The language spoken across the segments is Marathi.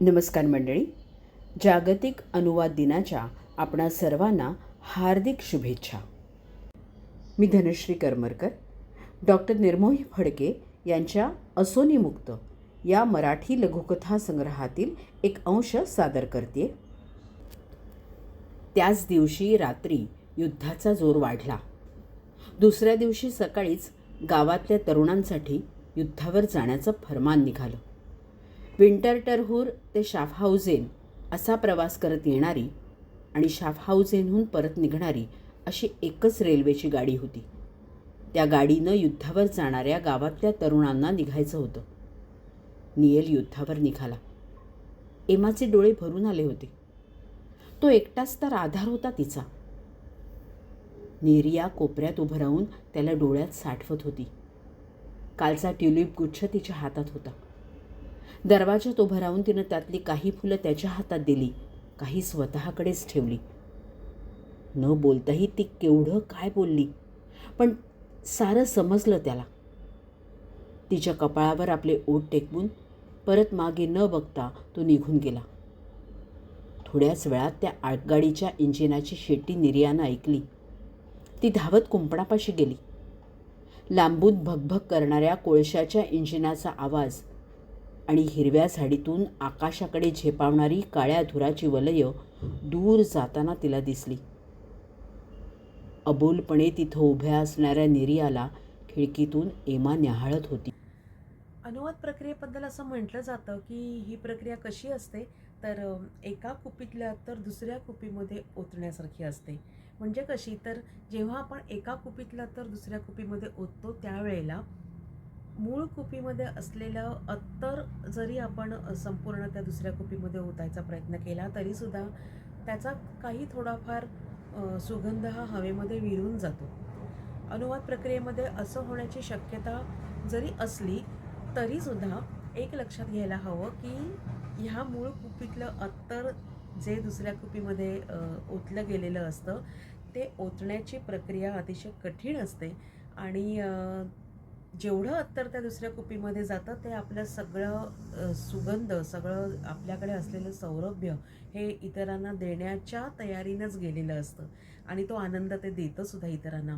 नमस्कार मंडळी. जागतिक अनुवाद दिनाच्या आपणा सर्वांना हार्दिक शुभेच्छा. मी धनश्री करमरकर डॉक्टर निर्मोही फडके यांच्या असोनी मुक्त या मराठी लघुकथा संग्रहातील एक अंश सादर करते. त्याच दिवशी रात्री युद्धाचा जोर वाढला. दुसऱ्या दिवशी सकाळीच गावातल्या तरुणांसाठी युद्धावर जाण्याचं फरमान निघालं. विंटरटरहूर ते शाफहाऊजेन असा प्रवास करत येणारी आणि शाफहाऊजेनहून परत निघणारी अशी एकच रेल्वेची गाडी होती. त्या गाडीनं युद्धावर जाणाऱ्या गावातल्या तरुणांना निघायचं होतं. नियल युद्धावर निघाला. एमाचे डोळे भरून आले होते. तो एकटाच तर आधार होता तिचा. नेरिया कोपऱ्यात उभं राहून त्याला डोळ्यात साठवत होती. कालचा ट्युलिप गुच्छ तिच्या हातात होता. दरवाजात उभं राहून तिनं त्यातली काही फुलं त्याच्या हातात दिली काही स्वतःकडेच ठेवली. न बोलताही ती केवढं काय बोलली? पण सारं समजलं त्याला. तिच्या कपाळावर आपले ओठ टेकवून परत मागे न बघता तो निघून गेला. थोड्याच वेळात त्या आगगाडीच्या इंजिनाची शेटी निर्यानं ऐकली. ती धावत कुंपणापाशी गेली. लांबून भगभग करणाऱ्या कोळशाच्या इंजिनाचा आवाज आणि हिरव्या झाडीतून आकाशाकडे झेपावणारी काळ्या धुराची वलय दूर जाताना तिला दिसली. अबोलपणे तिथं उभ्या असणाऱ्या निर्याला खिडकीतून एमा न्याहाळत होती. अनुवाद प्रक्रियेबद्दल असं म्हटलं जातं की ही प्रक्रिया कशी असते? तर एका कुपीतल्या तर दुसऱ्या कुपीमध्ये ओतण्यासारखी असते. म्हणजे कशी? तर जेव्हा आपण एका कुपीतला तर दुसऱ्या कुपीमध्ये ओततो त्यावेळेला मूळ कुपीमध्ये असलेलं अत्तर जरी आपण संपूर्ण त्या दुसऱ्या कुपीमध्ये ओतायचा प्रयत्न केला तरीसुद्धा त्याचा काही थोडाफार सुगंध हा हवेमध्ये विरून जातो. अनुवाद प्रक्रियेमध्ये असं होण्याची शक्यता जरी असली तरीसुद्धा एक लक्षात घ्यायला हवं की ह्या मूळ कुपीतलं अत्तर जे दुसऱ्या कुपीमध्ये ओतलं गेलेलं असतं ते ओतण्याची प्रक्रिया अतिशय कठीण असते आणि जेवढं अत्तर त्या दुसऱ्या कुपीमध्ये जातं ते आपलं सगळं सुगंध सगळं आपल्याकडे असलेलं सौरभ्य हे इतरांना देण्याच्या तयारीनंच गेलेलं असतं. आणि तो आनंद ते देतं सुद्धा इतरांना.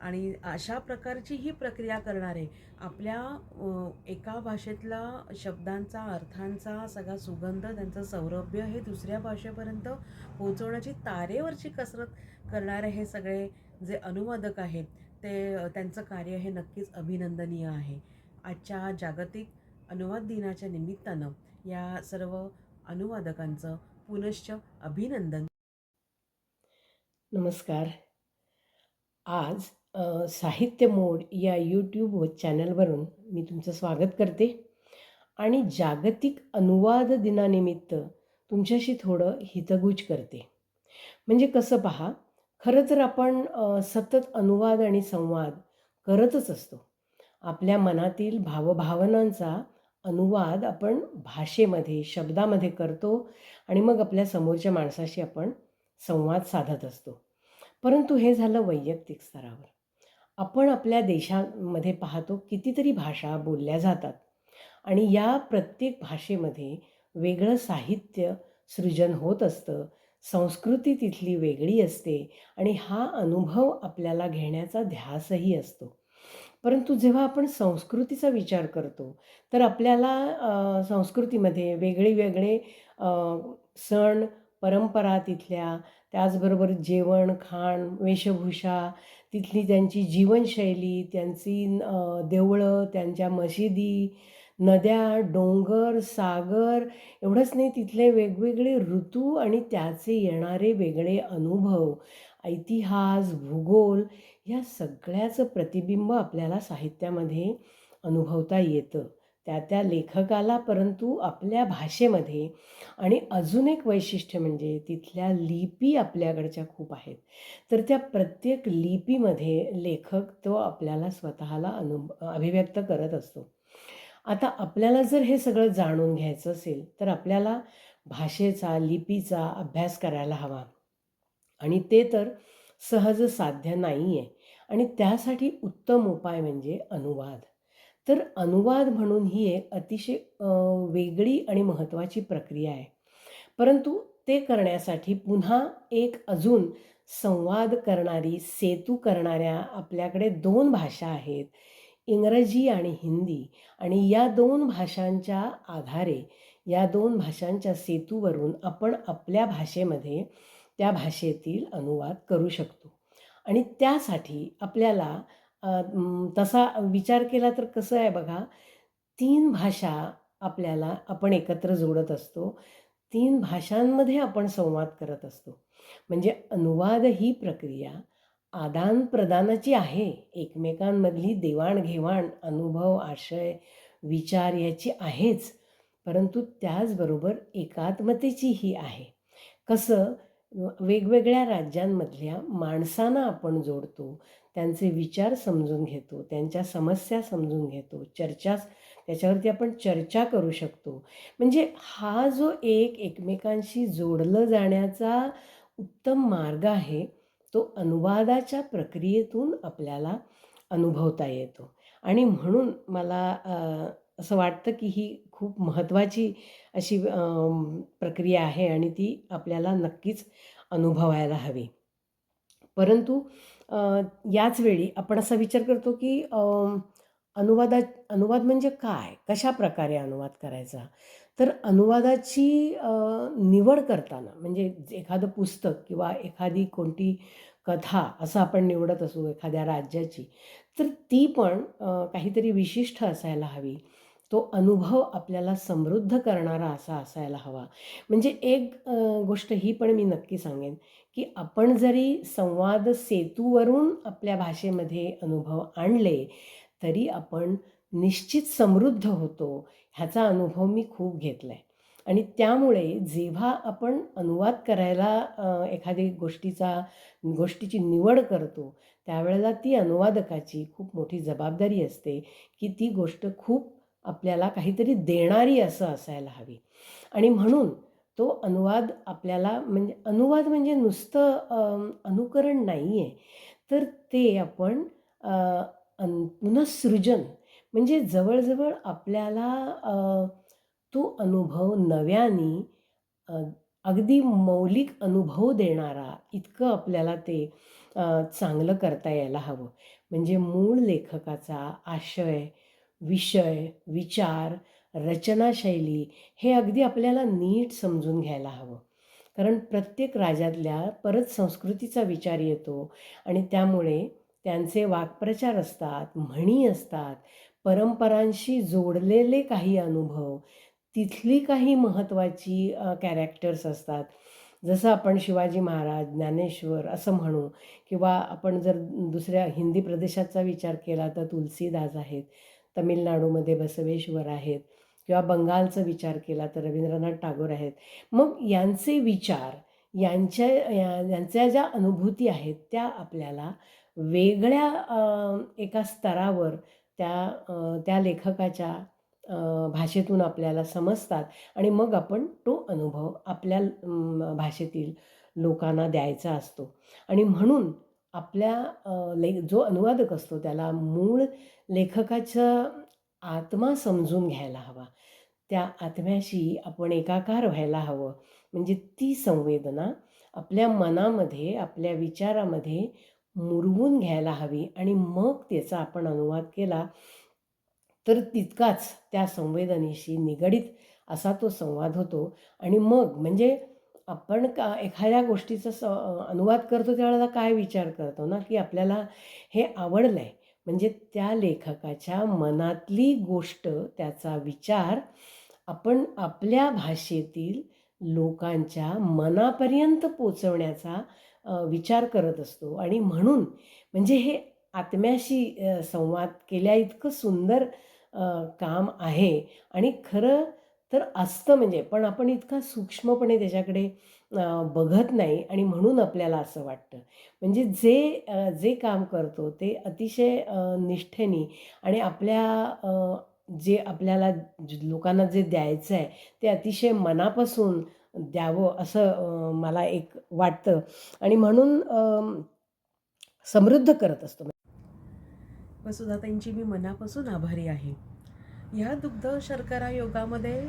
आणि अशा प्रकारची ही प्रक्रिया करणारे आपल्या एका भाषेतला शब्दांचा अर्थांचा सगळा सुगंध त्यांचं सौरभ्य हे दुसऱ्या भाषेपर्यंत पोहोचवण्याची तारेवरची कसरत करणारे हे सगळे जे अनुवादक आहेत ते त्यांचं कार्य हे नक्कीच अभिनंदनीय आहे. आजच्या जागतिक अनुवाद दिनाच्या निमित्तानं या सर्व अनुवादकांचं पुनश्च अभिनंदन. नमस्कार. आज साहित्य मोड या यूट्यूब चॅनलवरून मी तुमचं स्वागत करते. आणि जागतिक अनुवाद दिनानिमित्त तुमच्याशी थोडं हितगुज करते. म्हणजे कसं पहा खरं तर आपण सतत अनुवाद आणि संवाद करतच असतो. आपल्या मनातील भावभावनांचा अनुवाद आपण भाषेमध्ये शब्दामध्ये करतो आणि मग आपल्या समोरच्या माणसाशी आपण संवाद साधत असतो. परंतु हे झालं वैयक्तिक स्तरावर. आपण आपल्या देशामध्ये पाहतो कितीतरी भाषा बोलल्या जातात आणि या प्रत्येक भाषेमध्ये वेगळं साहित्य सृजन होत असतं. संस्कृती तिथली वेगळी असते आणि हा अनुभव आपल्याला घेण्याचा ध्यासही असतो. परंतु जेव्हा आपण संस्कृतीचा विचार करतो तर आपल्याला संस्कृतीमध्ये वेगळे वेगळे सण परंपरा तिथल्या त्याचबरोबर जेवण खाण वेशभूषा तिथली त्यांची जीवनशैली त्यांची देवळं त्यांच्या मशिदी नद्या डोंगर सागर एवढंच नाही तिथले वेगवेगळे ऋतू आणि त्याचे येणारे वेगळे अनुभव इतिहास भूगोल या सगळ्याचं प्रतिबिंब आपल्याला साहित्यामध्ये अनुभवता येतं. त्या त्या लेखकाला परंतु आपल्या भाषेमध्ये आणि अजून एक वैशिष्ट्य म्हणजे तिथल्या लिपी आपल्याकडच्या खूप आहेत. तर त्या प्रत्येक लिपीमध्ये लेखक तो आपल्याला स्वतःला अनु अभिव्यक्त करत असतो. आता आपल्याला जर हे सगळं जाणून घ्यायचं असेल तर आपल्याला भाषेचा लिपीचा अभ्यास करायला हवा. आणि ते तर सहज साध्य नाही आहे आणि त्यासाठी उत्तम उपाय म्हणजे अनुवाद. तर अनुवाद म्हणून ही एक अतिशय वेगळी आणि महत्त्वाची प्रक्रिया आहे. परंतु ते करण्यासाठी पुन्हा एक अजून संवाद करणारी सेतू करणाऱ्या आपल्याकडे दोन भाषा आहेत. इंग्रजी आणि हिंदी आणि या दोन भाषांच्या आधारे या दोन भाषांच्या सेतूवरून आपण आपल्या भाषेमध्ये त्या भाषेतील अनुवाद करू शकतो. आणि त्यासाठी आपल्याला तसा विचार केला तर कसं आहे बघा तीन भाषा आपल्याला आपण एकत्र जोडत असतो तीन भाषांमध्ये आपण संवाद करत असतो. म्हणजे अनुवाद ही प्रक्रिया आदानप्रदानाची आहे. एकमेकांमधली देवाणघेवाण अनुभव आशय विचार याची आहेच. परंतु त्याचबरोबर एकात्मतेचीही आहे. कसं वेगवेगळ्या राज्यांमधल्या माणसांना आपण जोडतो त्यांचे विचार समजून घेतो त्यांच्या समस्या समजून घेतो चर्चा त्याच्यावरती आपण चर्चा करू शकतो. म्हणजे हा जो एक एकमेकांशी जोडलं जाण्याचा उत्तम मार्ग आहे तो अनुवादाच्या प्रक्रियेतून आपल्याला अनुभवता येतो. आणि म्हणून मला असं वाटतं की ही खूप महत्त्वाची अशी प्रक्रिया आहे आणि ती आपल्याला नक्कीच अनुभवायला हवी. परंतु याच वेळी आपण असा विचार करतो की अनुवादा अनुवाद म्हणजे काय? कशा प्रकारे अनुवाद करायचा? तर अनुवादाची निवड करताना म्हणजे एखादं पुस्तक किंवा एखादी कोणती कथा असं आपण निवडत असू एखाद्या राज्याची तर ती पण काहीतरी विशिष्ट असायला हवी. तो अनुभव आपल्याला समृद्ध करणारा असा असायला हवा. म्हणजे एक गोष्ट ही पण मी नक्की सांगेन की आपण जरी संवाद सेतूवरून आपल्या भाषेमध्ये अनुभव आणले तरी आपण निश्चित समृद्ध होतो. ह्याचा अनुभव मी खूप घेतला आहे आणि त्यामुळे जेव्हा आपण अनुवाद करायला एखादी गोष्टीचा गोष्टीची निवड करतो त्यावेळेला ती अनुवादकाची खूप मोठी जबाबदारी असते की ती गोष्ट खूप आपल्याला काहीतरी देणारी असं असायला हवी. आणि म्हणून तो अनुवाद आपल्याला म्हणजे अनुवाद म्हणजे नुसतं अनुकरण नाही आहे तर ते आपण पुनःसृजन म्हणजे जवळजवळ आपल्याला अ, तो अनुभव नव्याने अ, अगदी मौलिक अनुभव देणारा इतकं आपल्याला ते अ, चांगलं करता यायला हवं. म्हणजे मूळ लेखकाचा आशय विषय विचार रचनाशैली हे अगदी आपल्याला नीट समजून घ्यायला हवं. कारण प्रत्येक राज्यातल्या परत संस्कृतीचा विचार येतो आणि त्यामुळे त्यांचे वाक्प्रचार असतात म्हणी असतात परंपरांशी जोडलेले काही अनुभव तिथली काही महत्त्वाची कॅरेक्टर्स असतात. जसं आपण शिवाजी महाराज ज्ञानेश्वर असं म्हणू किंवा आपण जर दुसऱ्या हिंदी प्रदेशाचा विचार केला तर तुलसीदास आहेत तमिळनाडूमध्ये बसवेश्वर आहेत किंवा बंगालचा विचार केला तर रवींद्रनाथ टागोर आहेत. मग यांचे विचार यांच्या या यांच्या ज्या अनुभूती आहेत त्या आपल्याला वेगळ्या एका स्तरावर त्या त्या लेखकाच्या भाषेतून आपल्याला समजतात आणि मग आपण तो अनुभव आपल्या भाषेतील लोकांना द्यायचा असतो. आणि म्हणून आपल्या ले जो अनुवादक असतो त्याला मूळ लेखकाचा आत्मा समजून घ्यायला हवा. त्या आत्म्याशी आपण एकाकार व्हायला हवं. म्हणजे ती संवेदना आपल्या मनामध्ये आपल्या विचारामध्ये मुरवून घ्यायला हवी आणि मग त्याचा आपण अनुवाद केला तर तितकाच त्या संवेदनेशी निगडीत असा तो संवाद होतो. आणि मग म्हणजे आपण का एखाद्या गोष्टीचा स अनुवाद करतो त्यावेळेला काय विचार करतो ना की आपल्याला हे आवडलं आहे म्हणजे त्या लेखकाच्या मनातली गोष्ट त्याचा विचार आपण आपल्या भाषेतील लोकांच्या मनापर्यंत पोचवण्याचा विचार करत असतो. आणि म्हणून म्हणजे हे आत्म्याशी संवाद केल्या इतकं सुंदर काम आहे. आणि खरं तर असतं म्हणजे पण आपण इतका सूक्ष्मपणे त्याच्याकडे बघत नाही. आणि म्हणून आपल्याला असं वाटतं. म्हणजे जे जे काम करतो ते अतिशय निष्ठेने आणि आपल्या जे आपल्याला लोकांना जे द्यायचं आहे ते अतिशय मनापासून द्यावं असं मला एक वाटतं. आणि म्हणून समृद्ध करत असतो. वसुधाताईंची मी मनापासून आभारी आहे. ह्या दुग्ध शर्करा योगामध्ये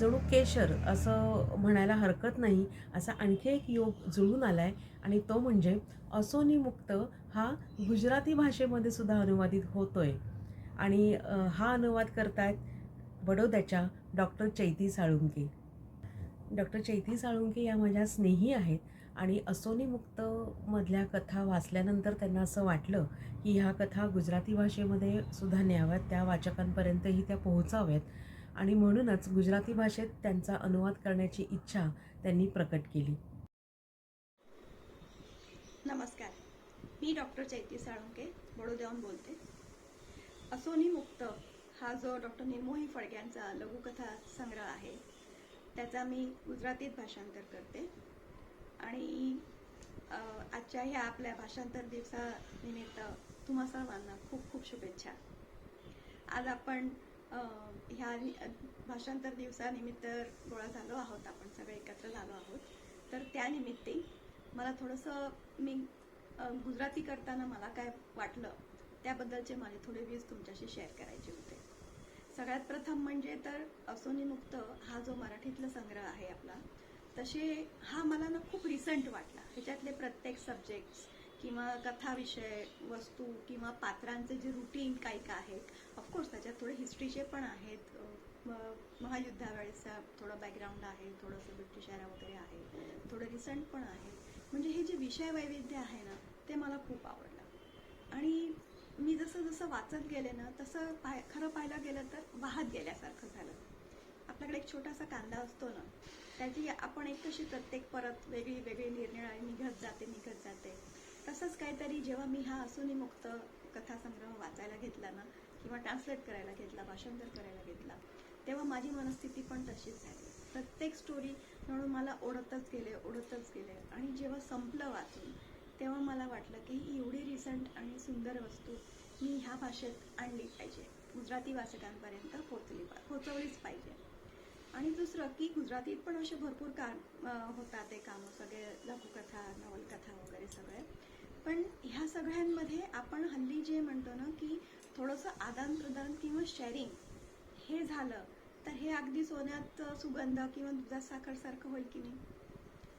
जणू केशर असं म्हणायला हरकत नाही असा आणखी एक योग जुळून आला आहे आणि तो म्हणजे असोनी मुक्त हा गुजराती भाषेमध्ये सुद्धा अनुवादित होतो आहे आणि हा अनुवाद करतायत बडोद्याच्या डॉक्टर चैती साळुंके. डॉक्टर चैती साळुंके या माझ्या स्नेही आहेत आणि असोनीमुक्त मधल्या कथा वाचल्यानंतर त्यांना असं वाटलं की ह्या कथा गुजराती भाषेमध्ये सुद्धा न्याव्यात त्या वाचकांपर्यंतही त्या पोहोचाव्यात. आणि म्हणूनच गुजराती भाषेत त्यांचा अनुवाद करण्याची इच्छा त्यांनी प्रकट केली. नमस्कार. मी डॉक्टर चैती साळुंके बडोद्याहून बोलते. असोनी मुक्त हा जो डॉक्टर निर्मोही फडक्यांचा लघुकथा संग्रह आहे त्याचा मी गुजरातीत भाषांतर करते. आणि आजच्या ह्या आपल्या भाषांतर दिवसानिमित्त तुम्हा सर्वांना खूप खूप शुभेच्छा. आज आपण ह्या नि- भाषांतर दिवसानिमित्त गोळा झालो आहोत आपण सगळे एकत्र झालो आहोत. तर त्यानिमित्ते मला थोडंसं मी गुजराती करताना मला काय वाटलं त्याबद्दलचे माझे थोडे व्ह्यूज तुमच्याशी शेअर करायचे होते. सगळ्यात प्रथम म्हणजे तर असोनी मुक्त हा जो मराठीतला संग्रह आहे आपला तसे हा मला ना खूप रिसंट वाटला. ह्याच्यातले प्रत्येक सब्जेक्ट्स किंवा कथा विषय वस्तू किंवा पात्रांचे जे रुटीन काही काय आहेत ऑफकोर्स त्याच्यात थोडे हिस्ट्रीचे पण आहेत. म- महायुद्धावेळेचा थोडं बॅकग्राऊंड आहे थोडंसं ब्रिटिश एरा वगैरे आहे थोडं रिसंट पण आहे. म्हणजे हे जे विषय वैविध्य आहे ना ते मला खूप आवडलं. आणि मी जसं जसं वाचत गेले ना तसं पाय खरं पाहायला गेलं तर वाहत गेल्यासारखं झालं. आपल्याकडे एक छोटासा कांदा असतो ना त्याची आपण एक कशी प्रत्येक परत वेगळी वेगळी निरनिराळी निघत जाते निघत जाते. तसंच काहीतरी जेव्हा मी हा असूनही मुक्त कथासंग्रह वाचायला घेतला ना किंवा ट्रान्सलेट करायला घेतला भाषांतर करायला घेतला तेव्हा माझी मनस्थिती पण तशीच झाली. प्रत्येक स्टोरी म्हणून मला ओढतच गेले ओढतच गेले. आणि जेव्हा संपलं वाचून तेव्हा मला वाटलं की ही एवढी रिसंट आणि सुंदर वस्तू मी ह्या भाषेत आणली पाहिजे. गुजराती वाचकांपर्यंत पोचली पा- पोचवलीच पाहिजे. आणि दुसरं की गुजरातीत पण असे भरपूर काम होतात ते कामं सगळे लघुकथा नवलकथा वगैरे सगळे. पण ह्या सगळ्यांमध्ये आपण हल्ली जे म्हणतो ना की थोडंसं आदानप्रदान किंवा शेअरिंग हे झालं तर हे अगदी सोन्यात सुगंध किंवा दुधात साखरसारखं होईल की नाही?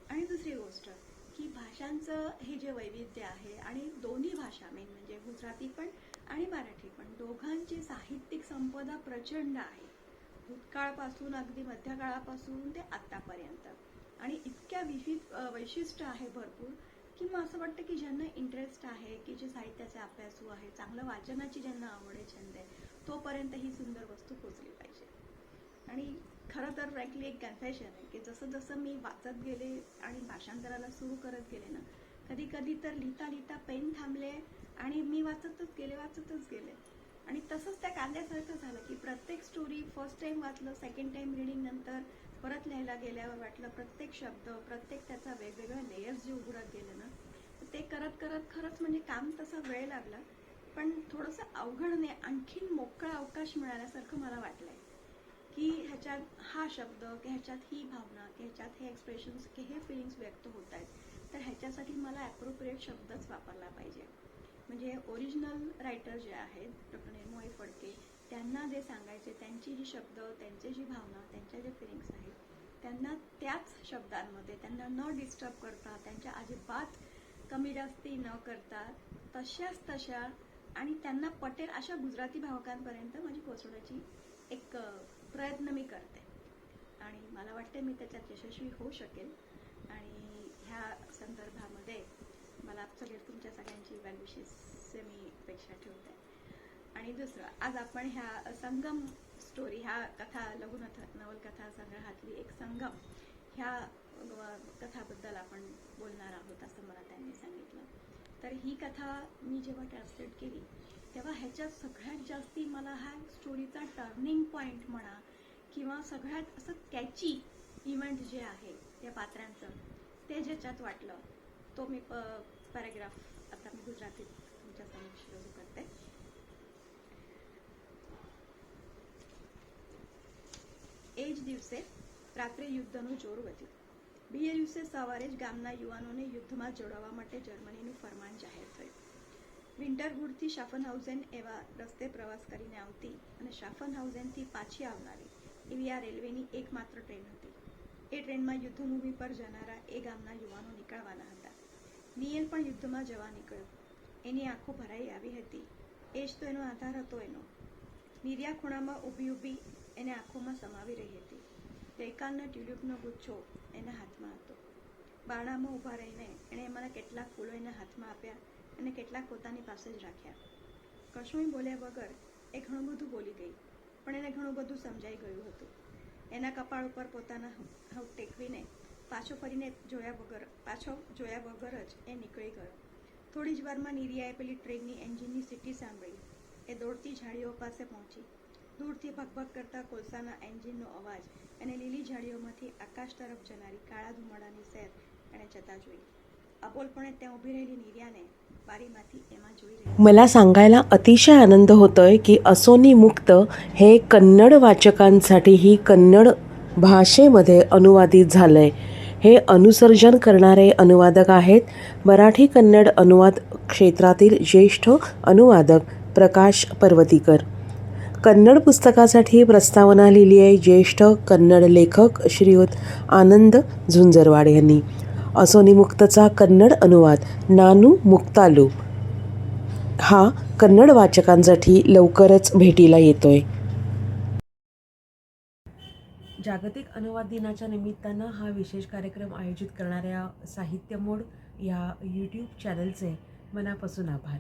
आणि दुसरी गोष्ट की भाषांचं हे जे वैविध्य आहे आणि दोन्ही भाषा मेन म्हणजे गुजराती पण आणि मराठी पण दोघांची साहित्यिक संपदा प्रचंड आहे. भूतकाळपासून अगदी मध्यकाळापासून ते आत्तापर्यंत. आणि इतक्या विविध वैशिष्ट्य आहे भरपूर की मग असं वाटतं की ज्यांना इंटरेस्ट आहे की जे साहित्याचे अभ्यासू आहे चांगलं वाचनाची ज्यांना आवड आहे छंद आहे तोपर्यंत ही सुंदर वस्तू पोचली पाहिजे. आणि खरं तर फ्रँकली एक कन्फेशन आहे की जसं जसं मी वाचत गेले आणि भाषांतराला सुरू करत गेले ना कधी कधी तर लिहिता लिहिता पेन थांबले आणि मी वाचतच गेले वाचतच गेले. आणि तसंच त्या कांद्यासारखं झालं की प्रत्येक स्टोरी फर्स्ट टाइम वाचलं सेकंड टाईम रिडिंग नंतर परत लिहायला गेल्यावर वाटलं प्रत्येक शब्द प्रत्येक त्याचा वेगवेगळ्या लेयर्स जे उघडत गेले ना ते करत करत खरंच म्हणजे काम तसा वेळ लागला. पण थोडंसं अवघड नाही आणखीन मोकळा अवकाश मिळाल्यासारखं मला वाटलंय. की ह्याच्यात हा शब्द की ह्याच्यात ही भावना की ह्याच्यात हे एक्सप्रेशन्स की हे फिलिंग्स व्यक्त होत आहेत तर ह्याच्यासाठी मला ॲप्रोप्रिएट शब्दच वापरला पाहिजे. म्हणजे ओरिजिनल रायटर जे आहेत डॉक्टर निर्मोय फडके त्यांना जे सांगायचे त्यांची जी शब्द त्यांचे जी भावना त्यांच्या जे फिलिंग्स आहेत त्यांना त्याच शब्दांमध्ये त्यांना न डिस्टर्ब करता त्यांच्या अजिबात कमी जास्ती न करता तशाच तशा आणि त्यांना पटेल अशा गुजराती भावकांपर्यंत माझी पोचवण्याची एक प्रयत्न मी करते. आणि मला वाटते मी त्याच्यात यशस्वी होऊ शकेल आणि ह्या संदर्भामध्ये मला सगळे तुमच्या सगळ्यांची वेलविशेसचे मी अपेक्षा ठेवते. आणि दुसरं आज आपण ह्या संगम स्टोरी ह्या कथा लघुनथ नवलकथा संग्रहातली एक संगम ह्या कथाबद्दल आपण बोलणार आहोत असं मला त्यांनी सांगितलं. तर ही कथा मी जेव्हा ट्रान्सलेट केली तेव्हा ह्याच्यात सगळ्यात जास्ती मला हा स्टोरीचा टर्निंग पॉईंट म्हणा किंवा सगळ्यात असं कॅची इव्हेंट जे आहे त्या पात्रांचं ते ज्याच्यात वाटलं तो मी पॅराग्राफ आता मी गुजरातीत तुमच्या समक्ष रजू करते એ જ દિવસે રાત્રે યુદ્ધનું જોર વધ્યું બીજે દિવસે સવારે જ ગામના યુવાનોને યુદ્ધમાં જોડાવા માટે જર્મનીનું ફરમાન જાહેર થયું વિન્ટરવુડથી શાફનહાઉઝેન એવા રસ્તે પ્રવાસ કરીને આવતી અને શાફનહાઉઝેનથી પાછી આવનારી એવી આ રેલવેની એકમાત્ર ટ્રેન હતી. એ ટ્રેનમાં યુદ્ધભૂમિ પર જનારા એ ગામના યુવાનો નીકળવાના હતા. નિયલ પણ યુદ્ધમાં જવા નીકળ્યો. એની આંખો ભરાઈ આવી હતી. એ જ તો એનો આધાર હતો એનો. નિર્યા ખૂણામાં ઊભી ઊભી એને આંખોમાં સમાવી રહી હતી. ગઈકાલના ટ્યુલિપનો ગુચ્છો એના હાથમાં હતો. બારણામાં ઊભા રહીને એણે એમાંના કેટલાક ફૂલો એના હાથમાં આપ્યા અને કેટલાક પોતાની પાસે જ રાખ્યા. કશુંય બોલ્યા વગર એ ઘણું બધું બોલી ગઈ, પણ એને ઘણું બધું સમજાઈ ગયું હતું. એના કપાળ ઉપર પોતાના હાવ ટેકવીને પાછો ફરીને જોયા વગર, પાછો જોયા વગર જ એ નીકળી ગયો. થોડી જ વારમાં નીરિયાએ પેલી ટ્રેનની એન્જિનની સીટી સાંભળી. એ દોડતી ઝાડીઓ પાસે પહોંચી. દૂરથી ભગભગ કરતા કોલસાના એન્જિનનો અવાજ અને લીલી ઝાડીઓમાંથી આકાશ તરફ જનારી કાળા ધુમાડાની સેર એણે જતા જોઈ. અબોલપણે ત્યાં ઊભી રહેલી નિર્યાને मला सांगायला अतिशय आनंद होतोय की असोनी मुक्त हे कन्नड वाचकांसाठीही कन्नड भाषेमध्ये अनुवादित झालं आहे हे अनुसर्जन करणारे अनुवादक आहेत मराठी कन्नड अनुवाद क्षेत्रातील ज्येष्ठ अनुवादक प्रकाश पर्वतीकर. कन्नड पुस्तकासाठी प्रस्तावना लिहिली आहे ज्येष्ठ कन्नड लेखक श्रीयुत आनंद झुंजरवाड यांनी. असोनीमुक्तचा कन्नड अनुवाद नानू मुक्तालू. हा कन्नड वाचकांसाठी लवकरच भेटीला येतोय. जागतिक अनुवाद दिनाच्या निमित्तानं हा विशेष कार्यक्रम आयोजित करणाऱ्या साहित्य मोड या यूट्यूब चॅनलचे मनापासून आभार.